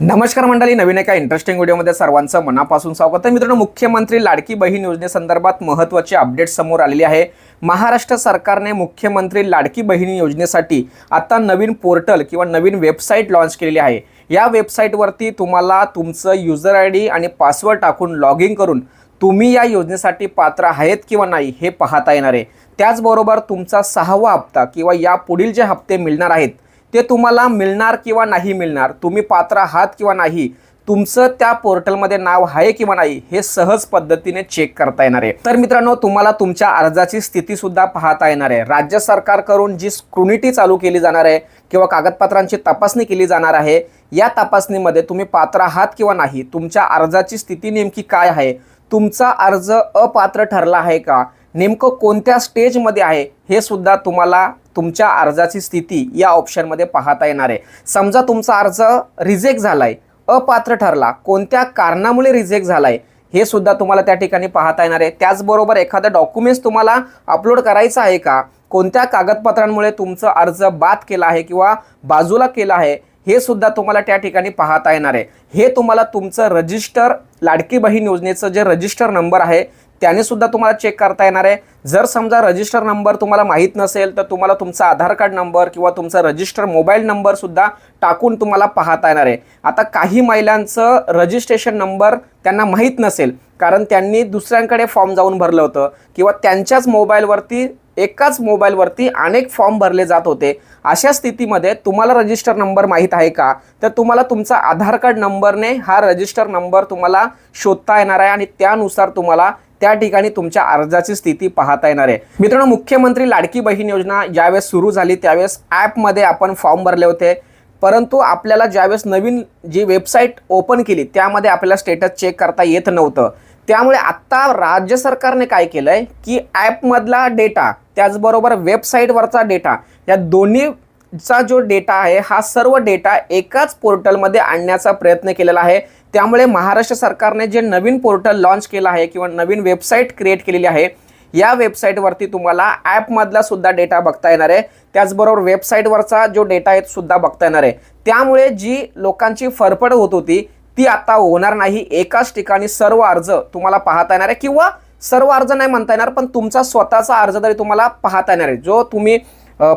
नमस्कार मंडळी नवीन एका इंटरेस्टिंग व्हिडिओमध्ये सर्वांचं मनापासून स्वागत आहे. मित्रांनो मुख्यमंत्री लाडकी बहीण योजनेसंदर्भात महत्त्वाची अपडेट समोर आलेली आहे. महाराष्ट्र सरकारने मुख्यमंत्री लाडकी बहीण योजनेसाठी आता नवीन पोर्टल किंवा नवीन वेबसाईट लॉन्च केलेली आहे. या वेबसाईटवरती तुम्हाला तुमचं युजर आय डी आणि पासवर्ड टाकून लॉग इन करून तुम्ही या योजनेसाठी पात्र आहेत किंवा नाही हे पाहता येणार आहे. त्याचबरोबर तुमचा सहावा हप्ता किंवा या पुढील जे हप्ते मिळणार आहेत ते तुम्हाला मिळणार किंवा नाही मिळणार तुम्ही पात्र आहात किंवा नाही तुमचं त्या पोर्टलमध्ये नाव आहे किंवा नाही हे सहज पद्धतीने चेक करता येणार आहे. तर मित्रांनो तुम्हाला तुमच्या अर्जाची स्थिती सुद्धा पाहता येणार आहे. राज्य सरकारकडून जी स्क्रुनिटी चालू केली जाणार आहे किंवा कागदपत्रांची तपासणी केली जाणार आहे या तपासणीमध्ये तुम्ही पात्र आहात किंवा नाही तुमच्या अर्जाची स्थिती नेमकी काय आहे तुमचा अर्ज अपात्र ठरला आहे का नेमकं कोणत्या स्टेजमध्ये आहे हे सुद्धा तुम्हाला तुमच्या अर्जाची स्थिती या ऑप्शनमध्ये पाहता येणार आहे. समजा तुमचा अर्ज रिजेक्ट झालाय अपात्र ठरला कोणत्या कारणामुळे रिजेक्ट झालाय हे सुद्धा तुम्हाला त्या ठिकाणी पाहता येणार आहे. त्याचबरोबर एखादं डॉक्युमेंट्स तुम्हाला अपलोड करायचं आहे का? कोणत्या कागदपत्रांमुळे तुमचं अर्ज बाद केला आहे किंवा बाजूला केला आहे हे सुद्धा तुम्हाला त्या ठिकाणी पाहता येणार आहे. हे तुम्हाला तुमचं रजिस्टर लाडकी बहीण योजनेचं जे रजिस्टर नंबर आहे त्याने सुद्धा तुम्हाला चेक करता येणार आहे. जर समजा रजिस्टर नंबर तुम्हाला माहीत नसेल तर तुम्हाला तुमचा आधार कार्ड नंबर किंवा तुमचा रजिस्टर मोबाईल नंबर सुद्धा टाकून तुम्हाला पाहता येणार आहे. आता काही महिलांचं रजिस्ट्रेशन नंबर त्यांना माहीत नसेल कारण त्यांनी दुसऱ्यांकडे फॉर्म जाऊन भरलं होतं किंवा त्यांच्याच मोबाईलवरती एकाच मोबाईलवरती अनेक फॉर्म भरले जात होते. अशा स्थितीमध्ये तुम्हाला रजिस्टर नंबर माहीत आहे का? तर तुम्हाला तुमचा आधार कार्ड नंबरने हा रजिस्टर नंबर तुम्हाला शोधता येणार आहे आणि त्यानुसार तुम्हाला त्या ठिकाणी तुमच्या अर्जाची स्थिती पाहता येणार आहे. मित्रांनो मुख्यमंत्री लाडकी बहीण योजना ज्यावेळेस सुरू झाली त्यावेळेस ॲपमध्ये आपण फॉर्म भरले होते. परंतु आपल्याला ज्यावेळेस नवीन जी वेबसाईट ओपन केली त्यामध्ये आपल्याला स्टेटस चेक करता येत नव्हतं. त्यामुळे आत्ता राज्य सरकारने काय केलं आहे की ॲपमधला डेटा त्याचबरोबर वेबसाईटवरचा डेटा या दोन्ही चा जो डेटा आहे हा सर्व डेटा एकाच पोर्टलमध्ये आणण्याचा प्रयत्न केलेला आहे. त्यामुळे महाराष्ट्र सरकारने जे नवीन पोर्टल लॉन्च केलं आहे किंवा नवीन वेबसाईट क्रिएट केलेली आहे या वेबसाईटवरती तुम्हाला ॲपमधला सुद्धा डेटा बघता येणार आहे. त्याचबरोबर वेबसाईटवरचा जो डेटा आहे सुद्धा बघता येणार आहे. त्यामुळे जी लोकांची फरफड होत होती ती आता होणार नाही. एकाच ठिकाणी सर्व अर्ज तुम्हाला पाहता येणार आहे किंवा सर्व अर्ज नाही म्हणता येणार पण तुमचा स्वतःचा अर्ज तरी तुम्हाला पाहता येणार आहे. जो तुम्ही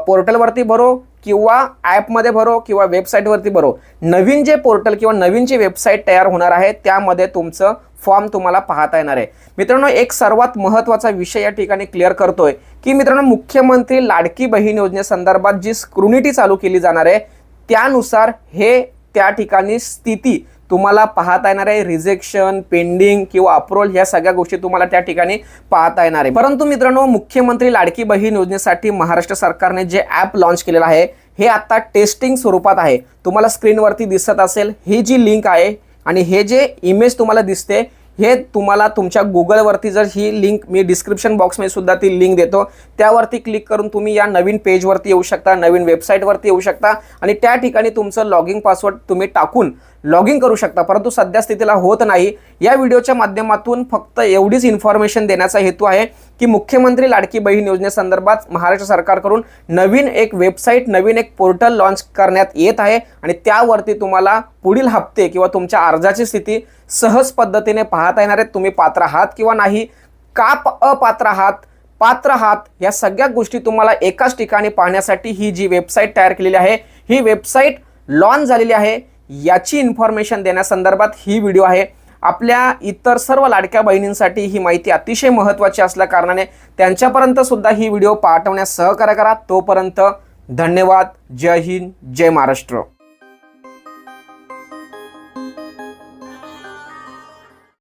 पोर्टलवरती भरो किंवा ॲपमध्ये भरो किंवा वेबसाईटवरती भरो. नवीन जे पोर्टल किंवा नवीन जी वेबसाईट तयार होणार आहे त्यामध्ये तुमचं फॉर्म तुम्हाला पाहता येणार आहे. मित्रांनो एक सर्वात महत्त्वाचा विषय या ठिकाणी क्लिअर करतोय की मित्रांनो मुख्यमंत्री लाडकी बहीण योजनेसंदर्भात जी स्क्रुनिटी चालू केली जाणार आहे त्यानुसार हे त्या ठिकाणी स्थिती तुम्हाला पाहता येणार आहे. रिजेक्शन पेंडिंग किंवा अप्रोल ह्या सगळ्या गोष्टी तुम्हाला त्या ठिकाणी पाहता येणार आहे. परंतु मित्रांनो मुख्यमंत्री लाडकी बहीण योजनेसाठी महाराष्ट्र सरकारने जे ॲप लॉन्च केलेलं आहे हे आता टेस्टिंग स्वरूपात आहे. तुम्हाला स्क्रीनवरती दिसत असेल ही जी लिंक आहे आणि हे जे इमेज तुम्हाला दिसते हे तुम्हाला तुमच्या गुगलवरती जर ही लिंक मी डिस्क्रिप्शन बॉक्समध्ये सुद्धा ती लिंक देतो. त्यावरती क्लिक करून तुम्ही या नवीन पेजवरती येऊ शकता नवीन वेबसाईटवरती येऊ शकता आणि त्या ठिकाणी तुमचं लॉगिंग पासवर्ड तुम्ही टाकून लॉग इन करू शकता परंतु सध्या स्थितीला होत नाही. या व्हिडिओच्या माध्यमातून फक्त एवढीच इन्फॉर्मेशन देण्याचा हेतू आहे की मुख्यमंत्री लाडकी बहीण योजनेसंदर्भात महाराष्ट्र सरकारकडून नवीन एक वेबसाईट नवीन एक पोर्टल लॉन्च करण्यात येत आहे आणि त्यावरती तुम्हाला पुढील हप्ते किंवा तुमच्या अर्जाची स्थिती सहज पद्धतीने पाहता येणार आहेत. तुम्ही पात्र आहात किंवा नाही का प- अपात्र आहात पात्र आहात या सगळ्या गोष्टी तुम्हाला एकाच ठिकाणी पाहण्यासाठी ही जी वेबसाईट तयार केलेली आहे ही वेबसाईट लॉन्च झालेली आहे. याची इन्फॉर्मेशन देण्यासंदर्भात ही व्हिडिओ आहे. आपल्या इतर सर्व लाडक्या बहिणींसाठी ही माहिती अतिशय महत्त्वाची असल्याकारणाने त्यांच्यापर्यंत सुद्धा ही व्हिडिओ पाठवण्यास सहकार्य करा. तोपर्यंत धन्यवाद. जय हिंद. जय महाराष्ट्र.